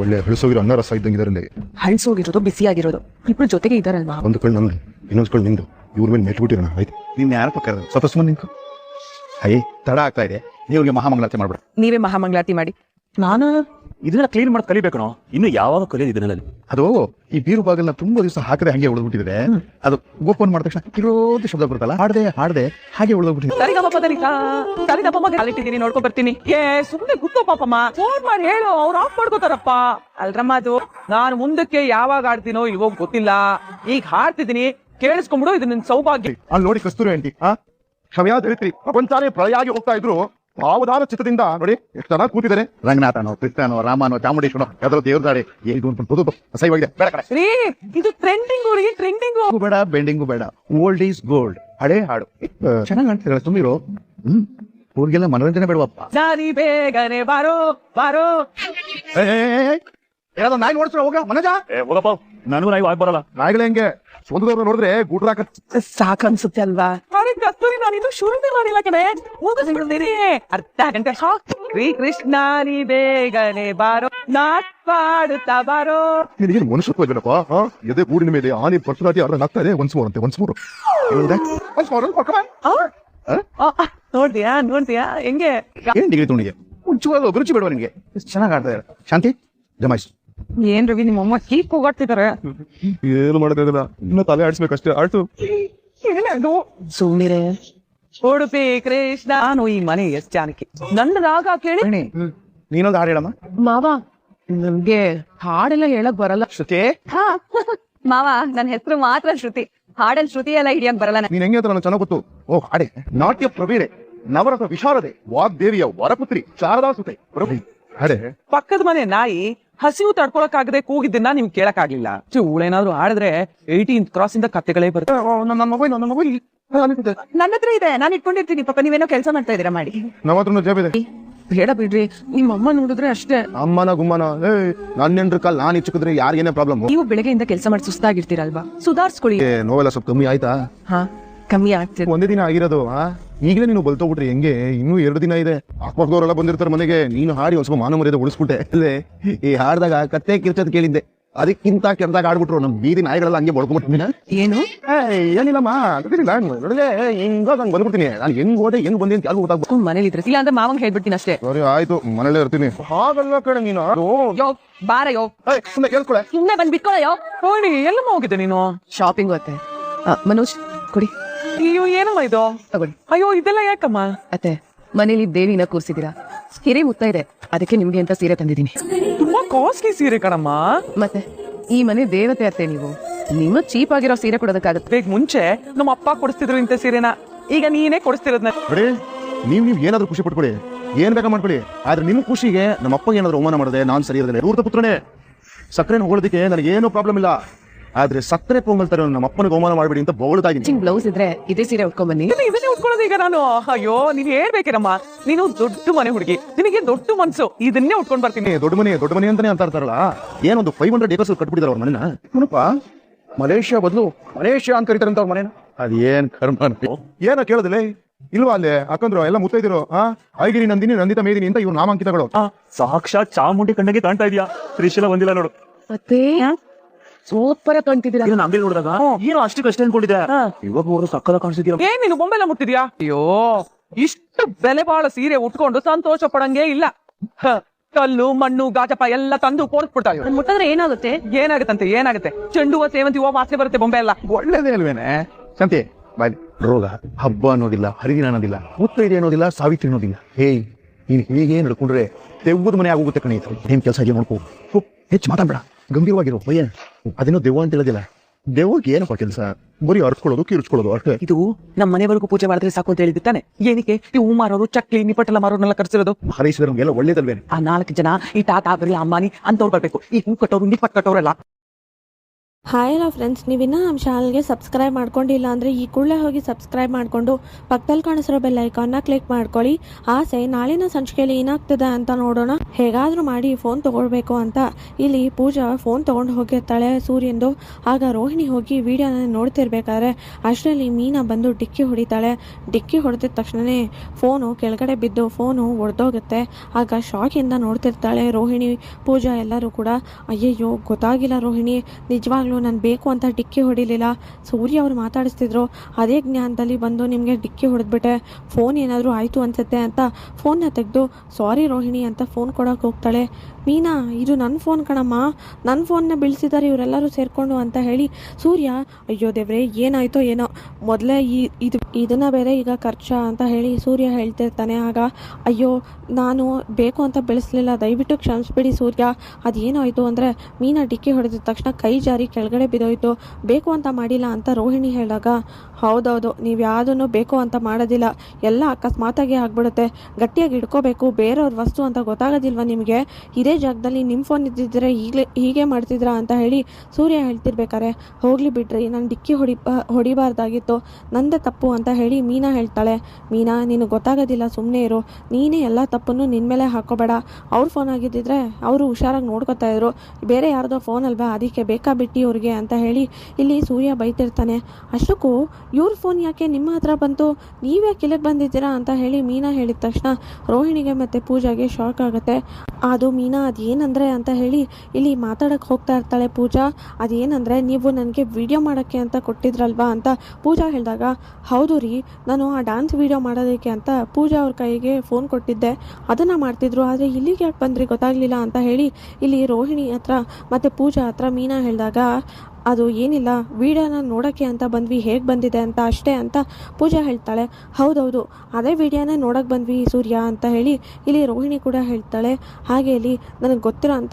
ಒಳ್ಳೆ ಹಳಸೋಗಿರೋ ಅನ್ನ ರಸ ಇದ್ದಂಗೆ ಇದರಲ್ಲಿ ಹಳ್ಸೋಗಿರೋದು ಬಿಸಿಯಾಗಿರೋದು. ಇಬ್ರು ಜೊತೆಗೆ ಇದಾರಲ್ವಾ ಒಂದು ಕಣ್ಣು ನಂದು ಇನ್ನೊಂದು ಕಣ್ಣು ನಿಂದು. ಇವ್ರ ಮೇಲೆ ನೆಟ್ಬಿಟ್ಟಿರೋಣ ಆಯ್ತು? ನಿನ್ನ ಯಾರ ಪಕ್ಕ ಸ್ವಲ್ಪ ಸುಮ್ಮನೆ ನಿಂತು. ಅಯ್ಯ ತಡ ಆಗ್ತಾ ಇದೆ. ನೀವ್ರಿಗೆ ಮಹಾಮಂಗಳಾರತಿ ಮಾಡ್ಬಿಡ. ನೀವೇ ಮಹಾಮಂಗಳಾರತಿ ಮಾಡಿ. ನಾನು ಇದನ್ನ ಕ್ಲೀನ್ ಮಾಡಿ ಕಲಿಬೇಕು ನಾವು ಇನ್ನು ಯಾವಾಗ ಕಲಿಯೋದು ಇದನ್ನೆಲ್ಲ ಅದು ಈ ಬೀರು ಬಾಗಿಲ್ನ ತುಂಬಾ ದಿವಸ ಹಾಕದೆ ಹಂಗೆ ಉಳಿದ್ಬಿಟ್ಟಿದ್ರೆ ಅದು ಓಪನ್ ಮಾಡಿದ ತಕ್ಷಣ ಇರೋದು ಶಬ್ದ ಬರುತ್ತಲ್ಲ? ಹಾಡದೆ ಹಾಡದೆ ಹಾಗೆ ಉಳಿದ್ಬಿಟ್ಟಿದೆ. ಕಾಲಿಟ್ಟಿದ್ದೀನಿ ನೋಡ್ಕೊ ಬರ್ತೀನಿ. ಏ ಸುಮ್ಮನೆ ಗುತ್ತು ಪಾಪಮ್ಮ. ಫೋನ್ ಮಾಡಿ ಹೇಳು ಅವ್ರು ಆಫ್ ಮಾಡ್ಕೋತಾರಪ್ಪ. ಅಲ್ರಮ್ಮ ಅದು ನಾನು ಮುಂದಕ್ಕೆ ಯಾವಾಗ ಆಡ್ತೀನೋ ಇವಾಗ ಗೊತ್ತಿಲ್ಲ. ಈಗ ಹಾಡ್ತಿದ್ದೀನಿ ಕೇಳಿಸ್ಕೊಂಬಿಡು ಇದು ನಿನ್ ಸೌಭಾಗ್ಯ. ಅಲ್ಲಿ ನೋಡಿ ಕಸ್ತೂರಿ ಆಂಟಿ ಆ? ಕ್ಷಮ್ಯಾ ದರಿತ್ರಿ ಪ್ರಪಂಚಾನೇ ಪ್ರಳಯಾಗಿ ಹೋಗ್ತಾ ಇದ್ರು. ಸಾವಧಾನ ಚಿತ್ತದಿಂದ ನೋಡಿ ಎಷ್ಟು ಜನ ಕೂತಿದ್ದಾರೆ. ರಂಗನಾಥನೋ ಕೃಷ್ಣನೋ ರಾಮನೋ ಚಾಮುಂಡೇಶ್ವರ ಯಾವ್ದಾದ್ರು ದೇವ್ರ ದಾಡೆ ಇದು ಒಂದು ಅಸಹ್ಯವಾಗಿದೆ ಬೇಡ ಕಡೆ ರೀ ಇದು ಟ್ರೆಂಡಿಂಗ್ ಟ್ರೆಂಡಿಂಗ್ ಬೆಂಡಿಂಗು ಬೇಡ ಬೆಂಡಿಂಗು ಬೇಡ. ಓಲ್ಡ್ ಈಸ್ ಗೋಲ್ಡ್ ಹಳೆ ಹಾಡು. ಚೆನ್ನಾಗಿ ಕಾಣ್ತಿರಲ್ಲ ತುಂಬಿರೋ. ಹ್ಮ್. ಊರಿಗೆಲ್ಲ ಮನೋರಂಜನೆ ಬೇಡವಪ್ಪ. ಜಾರಿ ಬೇಗನೆ ಬಾರೋ ಬಾರೋ. ಏನಾದ್ರು ನಾಯಿ ನೋಡ್ಸ್ರ ಹೋಗ. ಮನಜ? ಏ ಹೋಗಪ್ಪ. ನನಗೂ ನಾಯಿ ಆಗಿ ಬರಲ್ಲ. ನಾಯಿಗಳು ಹೆಂಗೆ? ಸ್ವಂತದವ್ರು ನೋಡಿದ್ರೆ ಗೂಟ್ರಾಕ ಸಾಕನ್ಸುತ್ತೆ ಅಲ್ವಾ? ಅರೆ ಕಸ್ತೂರಿ ನಾನು ಇದು ಶುರುನೇ ಮಾಡಿಲ್ಲ ಕಣೆ. ಅರ್ಧ ಗಂಟೆ. ಸಾಕು ಶ್ರೀ ಕೃಷ್ಣ ನೀ ಬೇಗನೆ ಬಾರೋ. ನಾಟ್ ಪಾಡುತ್ತಾ ಬಾರೋ. ನಿನಗೇನು ಮನುಷ್ಯತ್ವ ಇಲ್ಲಪ್ಪ? ಎದೆ ಗೂಡಿನ ಮೇಲೆ ಆನೆ ಪರ್ಸುರಾಟಿ ಅರ್ಧ ನಾಗ್ತಾ ಇದೆ. ಒನ್ಸ್ ಮೋರ್ ಅಂತೆ ಒನ್ಸ್ ಮೋರ್ ಮೋರ್ ನೋಡ್ದ್ಯಾ ನೋಡ್ದ್ಯಾ ಹೆಂಗೆ? ಏನ್ ಡಿಗ್ರಿ ತುಣಿಗೆ ಒಂಚೂರು ಅಭಿರುಚಿ ಬೇಡವ ನಿಮಗೆ ಎಷ್ಟು ಚೆನ್ನಾಗಿ ಆಡ್ತಾ ಇದ್ದಾರೆ ಶಾಂತಿ ಜಮಾಯಿಸು. ಏನ್ ರವಿ ನಿಮ್ಮಮ್ಮ ಹೀಗ್ ಕೂಗಾಡ್ತಿದಾರೆ? ಏನು ಮಾಡೋಕ್ಕಾಗಲ್ಲ ಇನ್ನ ತಲೆ ಆಡಿಸ್ಬೇಕಷ್ಟೇ. ಆಡ್ತು ಏನದು? ಸುಮ್ನಿರೆ. ಉಡುಪಿ ಕೃಷ್ಣ. ನಾನು ಈ ಮನೆ ಎಷ್ಟ್ ಜಾನಕಿ. ನನ್ನ ರಾಗ ಕೇಳಿ. ನೀನೊಂದು ಹಾಡು ಹೇಳಮ್ಮ. ಮಾವ ನಮ್ಗೆ ಹಾಡೆಲ್ಲ ಹೇಳಕ್ ಬರಲ್ಲ. ಶ್ರುತಿ? ಹಾ. ಮಾವ ನನ್ನ ಹೆಸರು ಮಾತ್ರ ಶ್ರುತಿ. ಹಾಡಲ್ ಶ್ರುತಿ ಎಲ್ಲ ಹಿಡಿಯಕ್ ಬರಲ್ಲ. ನೀನ್. ಹೆಂಗೆ ಅಂತ ನನಗೆ ಚೆನ್ನಾಗ್ ಗೊತ್ತು. ಓ ಹಾಡೆ. ನಾಟ್ಯ ಪ್ರವೀಣೆ. ನವರಸ ವಿಶಾರದೆ ವಾಗ್ದೇವಿಯ ವರಪುತ್ರಿ. ಶಾರದಾ ಸುತೆ. ಪ್ರಭು. ಪಕ್ಕದ ಮನೆ ನಾಯಿ ಹಸಿವು ತಡ್ಕೊಳಕ್ಕಾಗದೆ ಕೂಗಿದ್ದನ್ನ ನಿಮ್ಗೆ ಕೇಳಕ್ ಆಗ್ಲಿಲ್ಲ ಏನಾದ್ರು ಆಡಿದ್ರೆ ಏಯ್ಟೀನ್ ಕ್ರಾಸ್ ಇಂದ ಕತ್ತೆಗಳೇ ಬರುತ್ತೆ. ನನ್ನ ಮೊಬೈಲ್ ನನ್ನ ಮೊಬೈಲ್ ನನ್ನ ಹತ್ರ ಇದೆ ನಾನು ಇಟ್ಕೊಂಡಿರ್ತೀನಿ ಪಾಪ ನೀವೇನೋ ಕೆಲಸ ಮಾಡ್ತಾ ಇದೀರಾ ಮಾಡಿ. ನಮ್ಮ ಹತ್ರ ಜೇಬ್ ಇದೆ. ಬೇಡ ಬಿಡ್ರಿ ನಿಮ್ಮ ಅಮ್ಮ ನೋಡಿದ್ರೆ ಅಷ್ಟೇ. ಅಮ್ಮನ ಗುಮ್ಮನ. ಏ ನನ್ನ ಕಾಲ್ ನಾನು ಇಚ್ಚಿಕಿದ್ರೆ ಯಾರಿಗೇನೇ ಪ್ರಾಬ್ಲಮ್ ನೀವು ಬೆಳಗ್ಗೆಯಿಂದ ಕೆಲಸ ಮಾಡಿ ಸುಸ್ತಾಗಿರ್ತೀರಲ್ವಾ? ಸುಧಾರಿಸ್ಕೊಳ್ಳಿ. ನೋವೆಲ್ಲ ಸ್ವಲ್ಪ ಕಮ್ಮಿ ಆಯ್ತಾ? ಹಾ ಕಮ್ಮಿ ಆಗ್ತಿದೆ. ಒಂದೇ ದಿನ ಆಗಿರೋದು ಆ? ಈಗಲೇ ನೀನು ಬಲ್ತೋಗ್ಬಿಟ್ರಿ ಹೆಂಗೆ? ಇನ್ನೂ ಎರಡು ದಿನ ಇದೆ. ಅಕ್ಕಪಕ್ಕದವರೆಲ್ಲ ಬಂದಿರ್ತಾರೆ ಮನೆಗೆ. ನೀನು ಹಾಡಿ ಒಂದು ಸ್ವಲ್ಪ ಮಾನ ಮರ್ಯಾದೆ ಉಳಿಸ್ಬಿಟ್ಟೆ. ಅಲ್ಲೇ ಈ ಹಾಡ್ದಾಗ ಕತ್ತೆ ಕಿರ್ಚದ್ ಕೇಳಿದ್ದೆ. ಅದಕ್ಕಿಂತ ಕೆಟ್ಟದಾಗ ಆಡ್ಬಿಟ್ರು ನಮ್ ಬೀದಿ ನಾಯಿಗಳೆಲ್ಲ ಹಂಗೆ ಬಡ್ಕೊಂಡ್ಬಿಟ್ಟಿನ ಏನು? ಏನಿಲ್ಲಮ್ಮ ಹಿಂಗ ನಂಗೆ ಬಂದ್ಬಿಡ್ತೀನಿ. ನಾನು ಹೆಂಗ್ ಹೋದೆ ಹೆಂಗ್ ಬಂದಿ ಅಂತ ಯಾರಿಗೂ ಗೊತ್ತಾಗ್ಬೋದು ಮನೇಲಿ ಇದ್ರೆ. ಇಲ್ಲ ಅಂದ್ರೆ ಮಾವಂಗ್ ಹೇಳ್ಬಿಡ್ತೀನಿ ಅಷ್ಟೇ. ಸರಿ ಆಯ್ತು. ಮನೇಲೇ ಇರ್ತೀನಿ. ಹಾಗಲ್ಲ ಕಡೆ ನೀನು. ಯೋ ಬಾರ ಯೋ. ಏ ಸುಮ್ಮನೆ ಕೇಳ್ಕೊಳೆ ಸುಮ್ನೆ ಬಂದ್ ಬಿಟ್ಕೊಳ್ಳೋ ಹೋಗಿ ಎಲ್ಲಮ್ಮ ಹೋಗಿದ್ದೆ ನೀನು? ಶಾಪಿಂಗ್ ಅತ್ತೆ ಆ, ಮನೋಜ್ ಕೊಡಿ. ಅಯ್ಯೋ ಏನಮ್ಮ ಇದು? ತಗೊಳ್ಳಿ. ಅಯ್ಯೋ ಇದೆಲ್ಲ ಯಾಕಮ್ಮ? ಅತ್ತೆ ಮನೇಲಿ ದೇವಿನ ಕೂರ್ಸಿದೀರಾ ಸೀರೆ ಮುತ್ತ ಇದೆ. ಅದಕ್ಕೆ ನಿಮ್ಗೆ ಅಂತ ಸೀರೆ ತಂದಿದ್ದೀನಿ. ತುಂಬಾ ಕಾಸ್ಟ್ಲಿ ಸೀರೆ ಕಣಮ್ಮ. ಮತ್ತೆ ಈ ಮನೆ ದೇವತೆ ಅತ್ತೆ ನೀವು. ನಿಮ್ಮ ಚೀಪ್ ಆಗಿರೋ ಸೀರೆ ಕೊಡೋದಕ್ಕಾಗತ್ತೆ. ಬೇಗ ಮುಂಚೆ ನಮ್ಮ ಅಪ್ಪ ಕೊಡಿಸ್ತಿದ್ರು ಇಂಥ ಸೀರೆನ. ಈಗ ನೀನೇ ಕೊಡಿಸ್ತಿರೋದ್ನ. ಬಿಡಿ ನೀವ್ ನೀವ್ ಏನಾದ್ರೂ ಖುಷಿ ಪಟ್ಕೊಳ್ಳಿ. ಏನ್ ಬೇಕಾ ಮಾಡ್ಕೊಳ್ಳಿ. ಆದ್ರೆ ನಿಮ್ ಖುಷಿಗೆ ನಮ್ಮ ಅಪ್ಪ ಏನಾದ್ರು ಅವಮಾನ ಮಾಡಿದೆ ನಾನ್ ಸರಿ ದೂರದ ಪುತ್ರನೇ ಸಕ್ಕರೆ ನನಗೆ ಏನು ಪ್ರಾಬ್ಲಮ್ ಇಲ್ಲ. ಆದ್ರೆ ಸಕ್ಕರೆ ತರ ನಮ್ಮ ಅಪ್ಪನ ಅವಮಾನ ಮಾಡ್ಬೇಡಿ ಅಂತ ಬೊಗಳ್ತಾ ಇದೀನಿ ಬ್ಲೌಸ್ ಇದ್ರೆ ಇದೇ ಸೀರೆ ಉಟ್ಕೊಂಡ್ ಬನ್ನಿ ಇದನ್ನೇ ಉಟ್ಕೊಳ್ಳೋದು ಈಗ ನಾನು. ಅಯ್ಯೋ ನೀನ್ ಹೇಳ್ಬೇಕಿರಮ್ಮ ನೀನು ದೊಡ್ಡ ಮನೆ ಹುಡುಗಿ. ನಿನಗೆ ದೊಡ್ಡ ಮನ್ಸು. ಇದನ್ನೇ ಉಟ್ಕೊಂಡ್ ಬರ್ತೀನಿ. ದೊಡ್ಡ ಮನೆ ದೊಡ್ಡ ಮನೆ ಅಂತಾನೆ ಅಂತ ಇರ್ತಾರಲ್ಲ ಏನೊಂದು ಫೈವ್ ಹಂಡ್ರೆಡ್ ಏಕರ್ಸ್ ಕಟ್ಬಿಟ್ಟಿದಾರೆ ಅವ್ರ ಮನೆನ? ಏನಪ್ಪ ಮಲೇಷ್ಯಾ ಬದಲು ಮಲೇಷ್ಯಾ ಅಂತ ಕರಿತಾರೆ ಅಂತ ಅವ್ರ ಮನೇನ? ಅದೇನ್ ಕರ್ಮ ಏನ ಕೇಳದಿಲ್ಲ ಇಲ್ವಾ ಅಲ್ಲೇ? ಅಕ್ಕಂದ್ರು ಎಲ್ಲ ಮುತ್ತೈದಿರು ಆ? ಐಗಿರಿ ನಂದಿನಿ ನಂದಿತ ಮೇದಿನಿ ಅಂತ ಇವ್ರು ನಾಮಾಂಕಿತಗಳು. ಸಾಕ್ಷಾತ್ ಚಾಮುಂಡಿ ಕಣ್ಣಿಗೆ ಕಾಣ್ತಾ ಇದೀಯಾ? ತ್ರಿಶೂಲ ಬಂದಿಲ್ಲ ನೋಡು. ಮತ್ತೆ? ಸೂಪರ್ ಕಾಣ್ತಿದ್ದೀರಾ? ಇದನ್ನ ಅಂಗಡಿ ನೋಡಿದಾಗ ಏನೋ ಅಷ್ಟಕ್ಕೆ ಅನ್ಕೊಂಡಿದ್ದೆ. ಇವಾಗ ನೋಡಿದ್ರೆ ಸಕ್ಕದ ಕಾಣಿಸ್ತಿದ್ದೀರ ಏನ್ ನೀನು ಬೊಂಬೆಲ್ಲ ಮುಟ್ಟಿದ್ಯಾ ಅಯ್ಯೋ ಇಷ್ಟು ಬೆಲೆ ಬಾಳ ಸೀರೆ ಉಟ್ಕೊಂಡು ಸಂತೋಷ ಪಡಂಗೇ ಇಲ್ಲ. ಹ, ಕಲ್ಲು ಮಣ್ಣು ಗಾಜಪ ಎಲ್ಲ ತಂದು ಪೋಣಿಸ್ಬಿಡ್ತಾವೆ ನನ್ ಮುಟ್ಟಿದ್ರೆ ಏನಾಗುತ್ತೆ? ಏನಾಗುತ್ತಂತೆ ಏನಾಗುತ್ತೆ? ಚೆಂಡು ಹೂವ ಸೇವಂತಿ ಹೂವ ವಾಸನೆ ಬರುತ್ತೆ ಬೊಂಬೆ ಎಲ್ಲ. ಒಳ್ಳೇದೇ ಅಲ್ವೇನೆ? ಶಾಂತಿ ಬಾಯ್. ರೋಗ ಹಬ್ಬ ಅನ್ನೋದಿಲ್ಲ ಹರಿದಿನ ಅನ್ನೋದಿಲ್ಲ ಮುತ್ತೈದೆ ಅನ್ನೋದಿಲ್ಲ ಸಾವಿತ್ರಿ ಅನ್ನೋದಿಲ್ಲ. ಹೇಯ್ ನೀನ್ ಹೀಗೆ ನಡ್ಕೊಂಡ್ರೆ ದೆವ್ವದ ಮನೆ ಆಗೋಗುತ್ತೆ ಕಣಿ ಏನ್ ಕೆಲಸ ಇದೆಯಾ ನೋಡ್ಕೋ. ಹೋ, ಹೆಚ್ಚು ಮಾತಾಡ್ಬೇಡ. ಗಂಭೀರವಾಗಿರು ಭಯ. ಅದೇನೋ ದೆವ್ವ ಅಂತ ಹೇಳೋದಿಲ್ಲ. ದೆವ್ವಕ್ಕೆ ಏನಪ್ಪ ಕೆಲಸ? ಬರೀ ಅರ್ಸ್ಕೊಳ್ಳೋದು ಕಿರ್ಚ್ಕೊಳ್ಳೋದು ಅಷ್ಟೇ ಇದು ನಮ್ಮ ಮನೆವರೆಗೂ ಪೂಜೆ ಮಾಡಿದ್ರೆ ಸಾಕು ಅಂತ ಹೇಳಿದ್ದು ತಾನೆ ಏನಕ್ಕೆ? ಈ ಹೂ ಮಾರೋರು ಚಕ್ಲಿ ನಿಪಟ್ಟಲ ಮಾರೋರ್ನೆಲ್ಲ ಕರ್ಸಿರೋದು. ಹರೀಶ್ವರಂಗೆಲ್ಲ ಒಳ್ಳೇದಲ್ವೇ ಒಳ್ಳೇದಲ್ವೇನೆ? ಆ ನಾಲ್ಕು ಜನ ಈ ಟಾಟಾ ಬಿರ್ಲಾ ಅಂಬಾನಿ ಅಂತವ್ರು ಬರ್ಬೇಕು. ಈ ಹೂ ಕಟ್ಟೋರು ನಿಪಟ್ ಕಟ್ಟೋರೆಲ್ಲ. ಹಾಯ್ ಎಲ್ಲ ಫ್ರೆಂಡ್ಸ್ ನೀವಿನ್ನ ನಮ್ಮ ಚಾನಲ್ಗೆ ಸಬ್ಸ್ಕ್ರೈಬ್ ಮಾಡ್ಕೊಂಡಿಲ್ಲ ಅಂದರೆ ಈ ಕೂಡಲೇ ಹೋಗಿ ಸಬ್ಸ್ಕ್ರೈಬ್ ಮಾಡಿಕೊಂಡು ಪಕ್ಕದಲ್ಲಿ ಕಾಣಿಸಿರೋ ಬೆಲ್ ಐಕಾನ್ನ ಕ್ಲಿಕ್ ಮಾಡ್ಕೊಳ್ಳಿ. ಆಸೆ, ನಾಳಿನ ಸಂಚಿಕೆಯಲ್ಲಿ ಏನಾಗ್ತದೆ ಅಂತ ನೋಡೋಣ. ಹೇಗಾದರೂ ಮಾಡಿ ಫೋನ್ ತಗೊಳ್ಬೇಕು ಅಂತ. ಇಲ್ಲಿ ಪೂಜಾ ಫೋನ್ ತೊಗೊಂಡು ಹೋಗಿರ್ತಾಳೆ ಸೂರ್ಯಂದು. ಆಗ ರೋಹಿಣಿ ಹೋಗಿ ವಿಡಿಯೋನ ನೋಡ್ತಿರ್ಬೇಕಾದ್ರೆ ಅಷ್ಟರಲ್ಲಿ ಮೀನಾ ಬಂದು ಡಿಕ್ಕಿ ಹೊಡಿತಾಳೆ. ಡಿಕ್ಕಿ ಹೊಡೆದಿದ ತಕ್ಷಣವೇ ಫೋನು ಕೆಳಗಡೆ ಬಿದ್ದು ಫೋನು ಒಡೆದೋಗುತ್ತೆ. ಆಗ ಶಾಕಿಂದ ನೋಡ್ತಿರ್ತಾಳೆ ರೋಹಿಣಿ, ಪೂಜಾ ಎಲ್ಲರೂ ಕೂಡ. ಅಯ್ಯಯ್ಯೋ, ಗೊತ್ತಾಗಿಲ್ಲ ರೋಹಿಣಿ. ನಿಜವಾಗ್ಲೂ ನಾನು ಬೇಕು ಅಂತ ಡಿಕ್ಕಿ ಹೊಡಿಲಿಲ್ಲ. ಸೂರ್ಯ ಅವ್ರು ಮಾತಾಡಿಸ್ತಿದ್ರು. ಅದೇ ಜ್ಞಾನದಲ್ಲಿ ಬಂದು ನಿಮಗೆ ಡಿಕ್ಕಿ ಹೊಡೆದ್ಬಿಟ್ಟೆ. ಫೋನ್ ಏನಾದರೂ ಆಯಿತು ಅನ್ಸುತ್ತೆ ಅಂತ ಫೋನ್ನ ತೆಗೆದು, ಸಾರಿ ರೋಹಿಣಿ ಅಂತ ಫೋನ್ ಕೊಡೋಕೆ ಹೋಗ್ತಾಳೆ. ಮೀನಾ, ಇದು ನನ್ನ ಫೋನ್ ಕಣಮ್ಮ. ನನ್ನ ಫೋನ್ನ ಬೀಳ್ಸಿದ್ದಾರೆ ಇವರೆಲ್ಲರೂ ಸೇರಿಕೊಂಡು ಅಂತ ಹೇಳಿ ಸೂರ್ಯ, ಅಯ್ಯೋ ದೇವ್ರೆ, ಏನಾಯ್ತೋ ಏನೋ. ಮೊದಲೇ ಈ, ಇದು, ಇದನ್ನ ಬೇರೆ ಈಗ ಖರ್ಚ ಅಂತ ಹೇಳಿ ಸೂರ್ಯ ಹೇಳ್ತಿರ್ತಾನೆ. ಆಗ, ಅಯ್ಯೋ, ನಾನು ಬೇಕು ಅಂತ ಬೆಳೆಸಲಿಲ್ಲ. ದಯವಿಟ್ಟು ಕ್ಷಮಿಸ್ಬಿಡಿ ಸೂರ್ಯ. ಅದೇನಾಯಿತು ಅಂದರೆ, ಮೀನಾ ಡಿಕ್ಕಿ ಹೊಡೆದ ತಕ್ಷಣ ಕೈ ಜಾರಿ ಕೆಳಗಡೆ ಬಿದ್ದೋಯ್ತು. ಬೇಕು ಅಂತ ಮಾಡಿಲ್ಲ ಅಂತ ರೋಹಿಣಿ ಹೇಳಿದಾಗ, ಹೌದೌದು, ನೀವು ಯಾವುದನ್ನು ಬೇಕು ಅಂತ ಮಾಡೋದಿಲ್ಲ. ಎಲ್ಲ ಅಕಸ್ಮಾತಾಗಿ ಆಗ್ಬಿಡುತ್ತೆ. ಗಟ್ಟಿಯಾಗಿ ಇಟ್ಕೋಬೇಕು ಬೇರೆಯವ್ರ ವಸ್ತು ಅಂತ ಗೊತ್ತಾಗೋದಿಲ್ವ ನಿಮಗೆ? ಇದೇ ಜಾಗದಲ್ಲಿ ನಿಮ್ಮ ಫೋನ್ ಇದ್ದಿದ್ರೆ ಈಗಲೇ ಹೀಗೆ ಮಾಡ್ತಿದ್ರಾ ಅಂತ ಹೇಳಿ ಸೂರ್ಯ ಹೇಳ್ತಿರ್ಬೇಕಾರೆ ಹೋಗ್ಲಿ ಬಿಡ್ರಿ, ನಾನು ಡಿಕ್ಕಿ ಹೊಡಿ ಹೊಡಿಬಾರ್ದಾಗಿತ್ತು, ನಂದೇ ತಪ್ಪು ಅಂತ ಹೇಳಿ ಮೀನಾ ಹೇಳ್ತಾಳೆ. ಮೀನಾ, ನೀನು ಗೊತ್ತಾಗೋದಿಲ್ಲ ಸುಮ್ಮನೆ ಇರು. ನೀನೇ ಎಲ್ಲ ತಪ್ಪನ್ನು ನಿನ್ನ ಮೇಲೆ ಹಾಕೋಬೇಡ. ಅವ್ರ ಫೋನ್ ಆಗಿದ್ದಿದ್ರೆ ಅವರು ಹುಷಾರಾಗಿ ನೋಡ್ಕೊತಾ ಇದ್ರು. ಬೇರೆ ಯಾರ್ದೋ ಫೋನ್ ಅಲ್ವಾ, ಅದಕ್ಕೆ ಬೇಕಾ ಬಿಟ್ಟು ಅವ್ರಿಗೆ ಅಂತ ಹೇಳಿ ಇಲ್ಲಿ ಸೂರ್ಯ ಬೈತಿರ್ತಾನೆ. ಅಷ್ಟಕ್ಕೂ ಇವ್ರ ಫೋನ್ ಯಾಕೆ ನಿಮ್ಮ ಹತ್ರ ಬಂತು? ನೀವೇ ಕೆಲಕ್ಕೆ ಬಂದಿದ್ದೀರಾ ಅಂತ ಹೇಳಿ ಮೀನಾ ಹೇಳಿದ ತಕ್ಷಣ ರೋಹಿಣಿಗೆ ಮತ್ತು ಪೂಜಾಗೆ ಶಾಕ್ ಆಗುತ್ತೆ. ಅದು ಮೀನಾ ಅದೇನಂದ್ರೆ ಅಂತ ಹೇಳಿ ಇಲ್ಲಿ ಮಾತಾಡಕ್ಕೆ ಹೋಗ್ತಾ ಇರ್ತಾಳೆ ಪೂಜಾ. ಅದೇನಂದರೆ ನೀವು ನನಗೆ ವಿಡಿಯೋ ಮಾಡೋಕ್ಕೆ ಅಂತ ಕೊಟ್ಟಿದ್ರಲ್ವಾ ಅಂತ ಪೂಜಾ ಹೇಳಿದಾಗ, ಹೌದು ರೀ, ನಾನು ಆ ಡ್ಯಾನ್ಸ್ ವಿಡಿಯೋ ಮಾಡೋದಕ್ಕೆ ಅಂತ ಪೂಜಾ ಅವ್ರ ಕೈಗೆ ಫೋನ್ ಕೊಟ್ಟಿದ್ದೆ. ಅದನ್ನು ಮಾಡ್ತಿದ್ರು, ಆದರೆ ಇಲ್ಲಿಗೆ ಯಾಕೆ ಬಂದ್ರಿ ಗೊತ್ತಾಗಲಿಲ್ಲ ಅಂತ ಹೇಳಿ ಇಲ್ಲಿ ರೋಹಿಣಿ ಹತ್ರ ಮತ್ತು ಪೂಜಾ ಹತ್ರ ಮೀನಾ ಹೇಳಿದಾಗ ಅದು ಏನಿಲ್ಲ ವಿಡಿಯೋನ ನೋಡೋಕ್ಕೆ ಅಂತ ಬಂದ್ವಿ, ಹೇಗೆ ಬಂದಿದೆ ಅಂತ ಅಷ್ಟೇ ಅಂತ ಪೂಜಾ ಹೇಳ್ತಾಳೆ. ಹೌದೌದು, ಅದೇ ವಿಡಿಯೋನ ನೋಡೋಕೆ ಬಂದ್ವಿ ಸೂರ್ಯ ಅಂತ ಹೇಳಿ ಇಲ್ಲಿ ರೋಹಿಣಿ ಕೂಡ ಹೇಳ್ತಾಳೆ. ಹಾಗೆ ಇಲ್ಲಿ, ನನಗೆ ಗೊತ್ತಿರೋ ಅಂತ